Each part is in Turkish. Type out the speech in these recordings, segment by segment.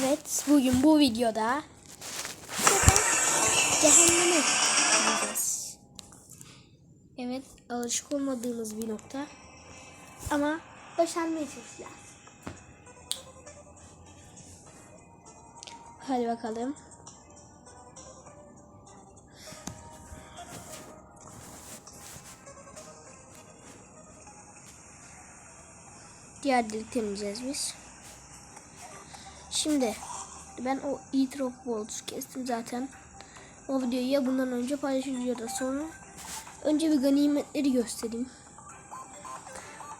Evet, bugün bu videoda cehenneme gideceğiz. Evet, alışık olmadığımız bir nokta. Ama başarmaya çalışacağız. Hadi bakalım. Diğer temizleyeceğiz biz. Şimdi ben o Eater of Worlds kestim zaten. O videoyu ya bundan önce paylaşacağım ya da sonra. Önce bir ganimetleri göstereyim.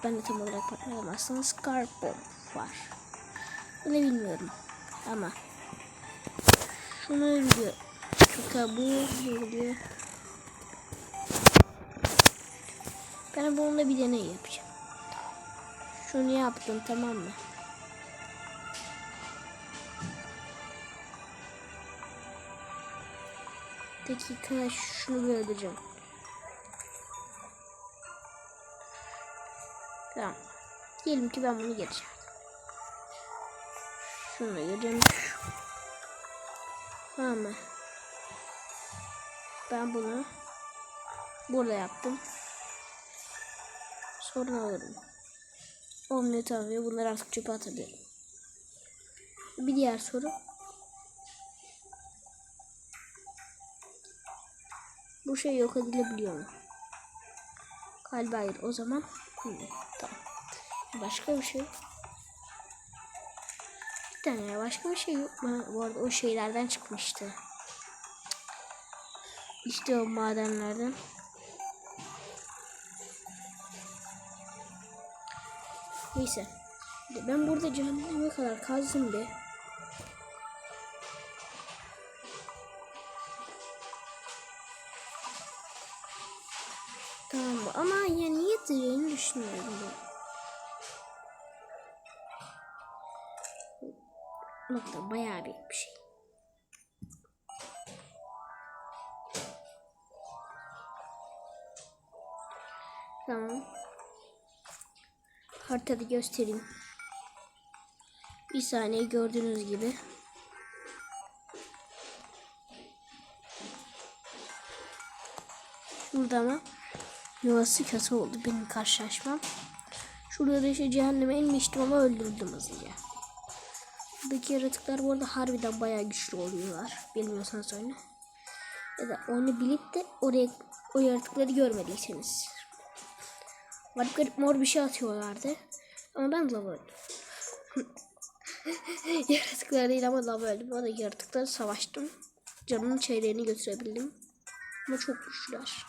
Ben de tam olarak bakmadım. Aslında Scar Bomb var. Öyle bilmiyorum. Ama şunu biliyor. Şu kabuğu biliyor. Ben bununla bir deney yapacağım. Şunu yaptım tamam mı? Dakika şunu öldüreceğim. Tamam. Diyelim ki ben bunu geçeceğim. Şunu da göreceğim. Tamam? Ben bunu burada yaptım. Sonra alırım. Olmuyor tabii. Bunları artık çöpe atabilirim. Bir diğer soru. Bu şey yok edilebiliyor mu? Galiba hayır. O zaman hı, tamam. Başka bir şey. Bir tane başka bir şey yok mu? Bu arada o şeylerden çıkmıştı. İşte o madenlerden. Neyse. Ben burada cehenneme kadar kazdım bir. Direni düşünüyorum ben. Nokta bayağı büyük bir şey. Tamam. Haritada göstereyim. Bir saniye gördüğünüz gibi. Burada ama yuvası kötü oldu benim karşılaşmam. Şurada da işte cehenneme inmiştim ama öldürdüm hızlıca. Buradaki yaratıklar bu arada harbiden bayağı güçlü oluyorlar. Bilmiyorsanız oyunu. Ya da onu bilip de oraya o yaratıkları görmediyseniz. Garip garip mor bir şey atıyorlardı. Ama ben lava öldüm. yaratıklar değil ama lava öldüm. O da yaratıkları savaştım. Canının çeyreğini götürebildim. Ama çok güçlüler.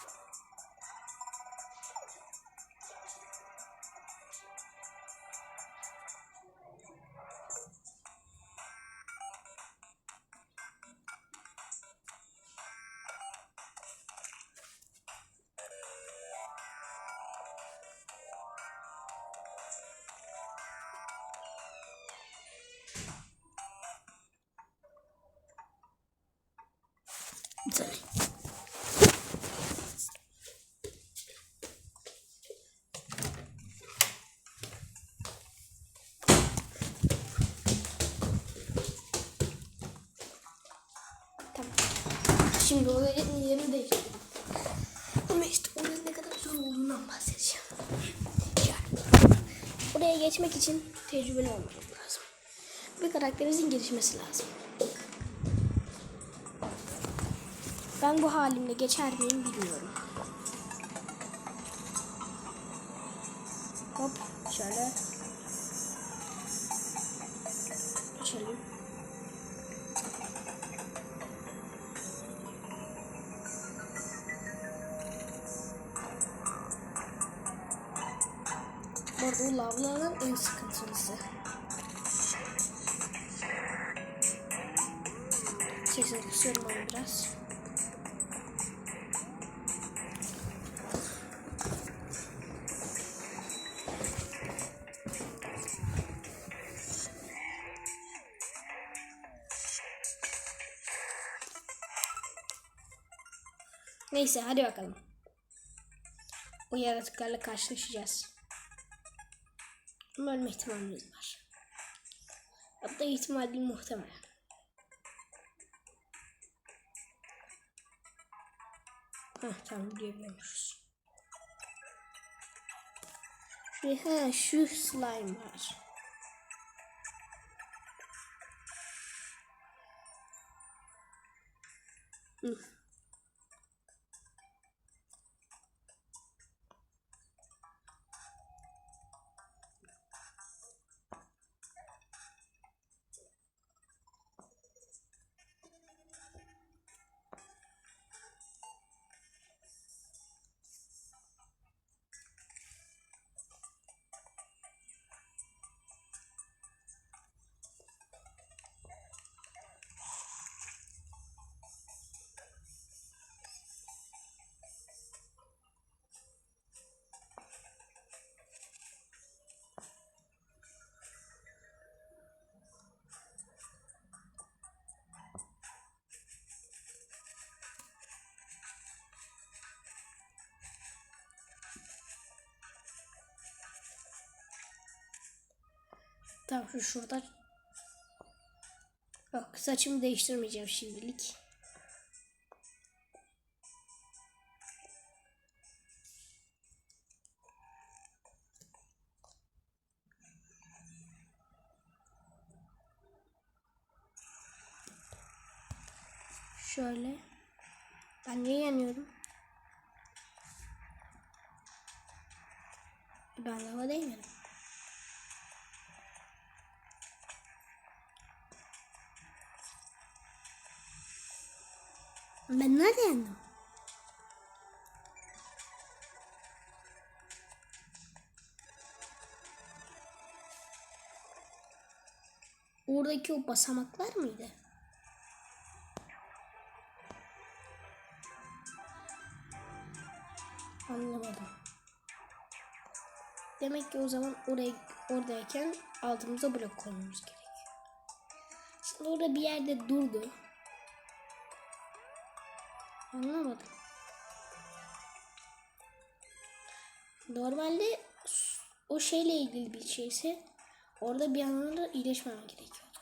Tamam. Şimdi o yerin yerini değiştirdim. Ama işte onun ne kadar zor olduğundan bahsedeceğim. Yani oraya geçmek için tecrübeli olmamız lazım. Bir karakterinizin gelişmesi lazım. Ben bu halimle geçer miyim bilmiyorum. Hop şöyle. Geçelim. Bu arada lavların en sıkıntılısı. Sesini kısıyorum onu biraz. Neyse hadi bakalım. O yaratıklarla karşılaşacağız. Ölme ihtimalimiz var. Hatta ihtimal değil muhtemelen. Heh tamam gidebiliyormuşuz. Ha, şu slime var. Hı. Tamam şu şurada. Yok saçımı değiştirmeyeceğim şimdilik. Şöyle. Ben niye yanıyorum? Ben lava değmedim. Ben nerede yandım? Oradaki o basamaklar mıydı? Anlamadım. Demek ki o zaman oraya oradayken altımıza blok koymamız gerekiyor. Şimdi orada bir yerde durdu. Anlamadım. Normalde o şeyle ilgili bir şeyse orada bir anlamda iyileşmem gerekiyordu.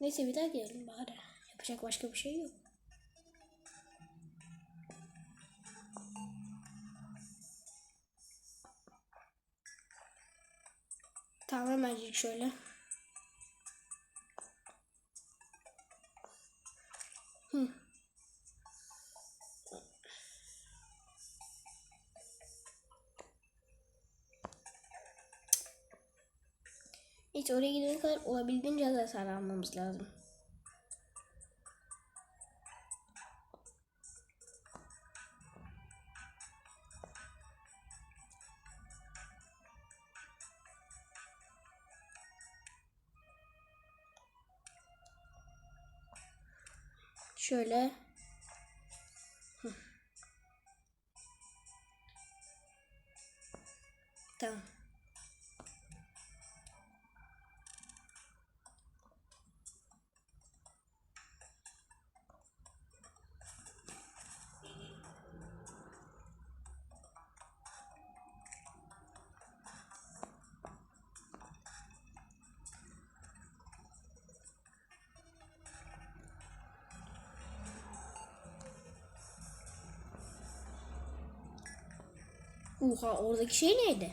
Neyse bir daha diyelim bari. Yapacak başka bir şey yok. Tamam hemencik şöyle. Hı. Hiç oraya gidene kadar olabildiğince az hasar almamız lazım. Şöyle. Oha oradaki şey neydi?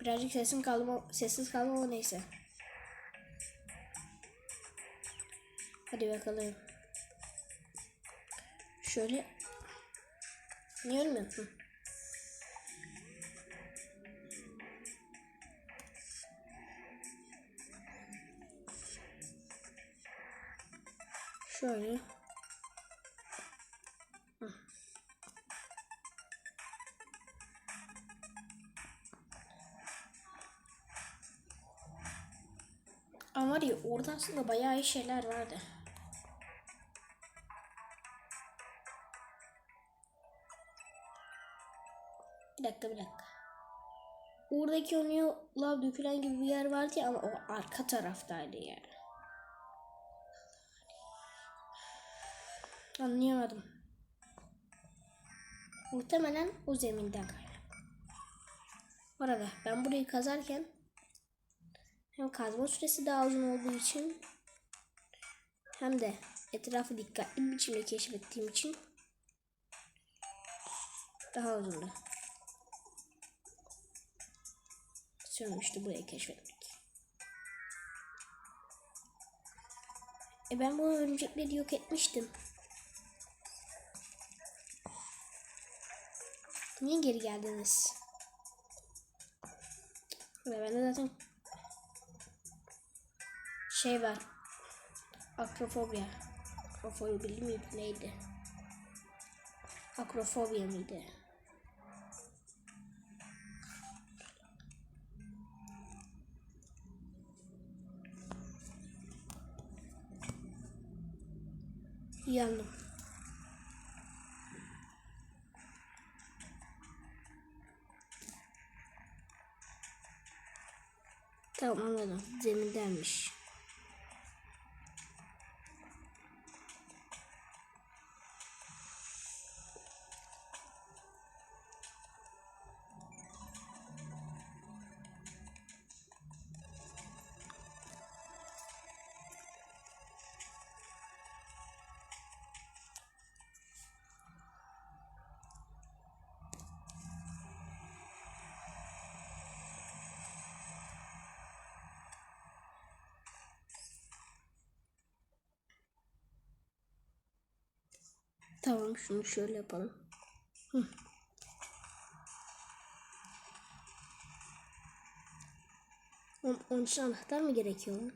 Birazcık sesim kalma, sessiz kalma ama neyse. Hadi bakalım. Şöyle. Niye ölmüyorsun? Şöyle. Orada aslında bayağı iyi şeyler vardı. Bir dakika bir dakika. Oradaki o lav dökülen gibi bir yer vardı ya ama o arka taraftaydı yani. Anlayamadım. Muhtemelen o zeminden kaynak. Bu arada ben burayı kazarken hem kazma süresi daha uzun olduğu için hem de etrafı dikkatli bir biçimde keşfettiğim için daha uzundu. Sönmüştü burayı keşfetmek. E ben bu örümcekleri yok etmiştim. Niye geri geldiniz? Ve bende zaten şey var. Akrofobya. Akrofobya miydi neydi? Akrofobya mıydı? Yandım. Tamam anladım. Zemindenmiş. Tamam şunu şöyle yapalım. Hı. On, onun için anahtar mı gerekiyor? lan?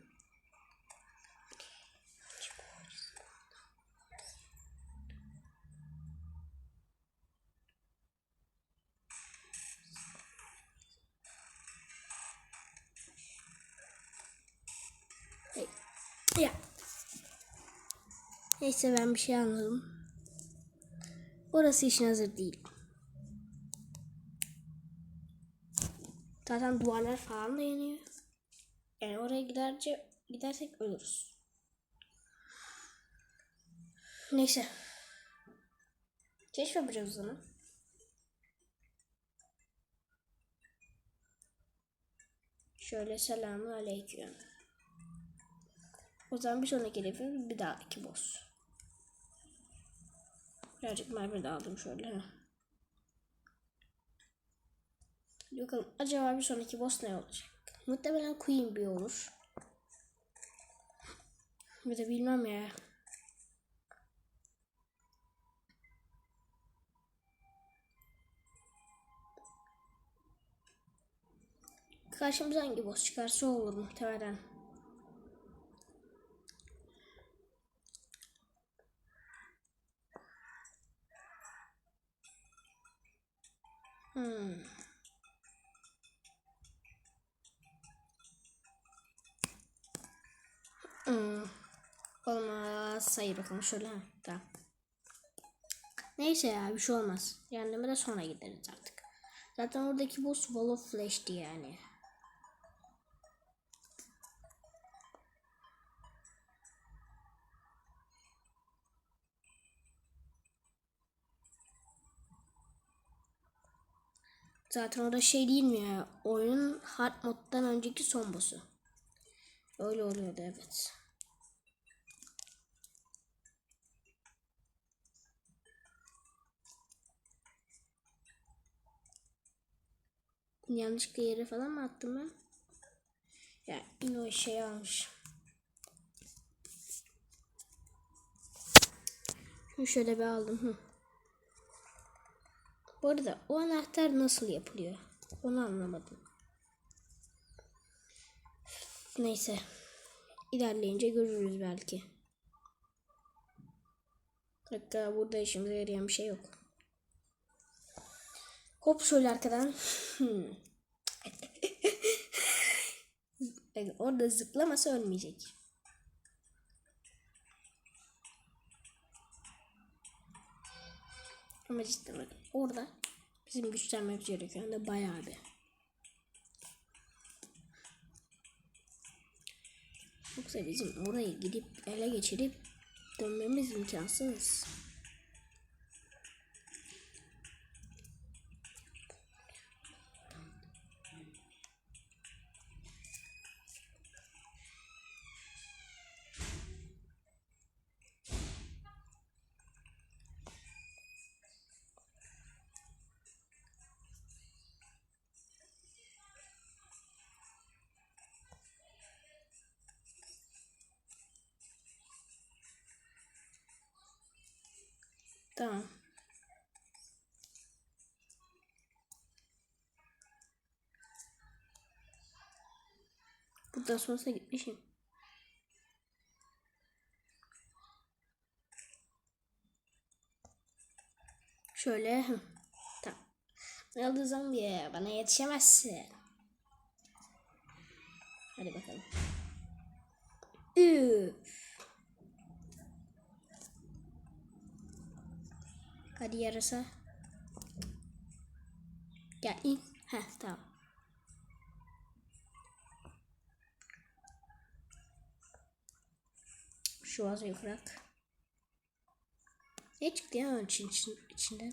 Hey. Ya. Neyse ben bir şey anladım. Orası işin hazır değil. Zaten duvarlar falan da yanıyor. Yani oraya giderce gidersek ölürüz. Neyse. Keşf yapacağız o zaman. Şöyle selamun aleyküm. O zaman bir sonraki hedefimiz bir daha iki boss. Birazcık mermi de aldım şöyle. Hadi Bakalım acaba bir sonraki boss ne olacak? Muhtemelen Queen bir olur. Bir de bilmem ya. Karşımıza hangi boss çıkarsa olur muhtemelen. Hmm. Hmm. Olmaz. Sayı bakalım şöyle. Ha, tamam. Neyse ya bir şey olmaz. Yanıma da sonra gideriz artık. Zaten oradaki boss Wall of Flash'ti yani. Zaten orada şey değil mi ya? Oyunun hard moddan önceki son boss'u. Öyle oluyordu evet. Yanlışlıkla yere falan mı attım ben? Ya yine o şey almış. Şunu şöyle bir aldım. Hı. Bu arada o anahtar nasıl yapılıyor? Onu anlamadım. Neyse. İlerleyince görürüz belki. Hatta burada işimize yarayan bir şey yok. Hop şöyle arkadan. Hmm. Orada zıplamasa ölmeyecek. Ama cidden bakın orada bizim güçlenmemiz gerekiyor. Hem de bayağı bir. Yoksa bizim orayı gidip ele geçirip dönmemiz imkansız. Tamam. Buradan sonrasına gitmişim. Şöyle. Tamam. Ne oldu zombi? Bana yetişemezsin. Hadi bakalım. Üf. Hadi yarasa. Gel in. Heh tamam. Şu vazoyu bırak. Ne çıktı ya onun için, için, içinden?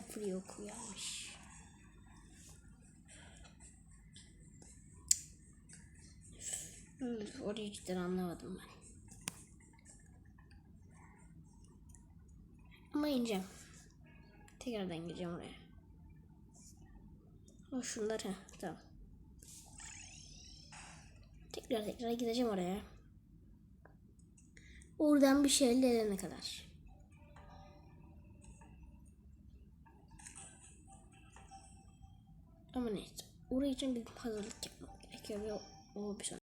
Free okuyormuş. Orayı cidden anlamadım ben. Ama ineceğim. Tekrardan gideceğim oraya. O şunlar ha tamam. Tekrar tekrar gideceğim oraya. Oradan bir şey elde edene kadar. Ama neyse. Oraya için bir hazırlık yapmak gerekiyor ve o, bir sonraki.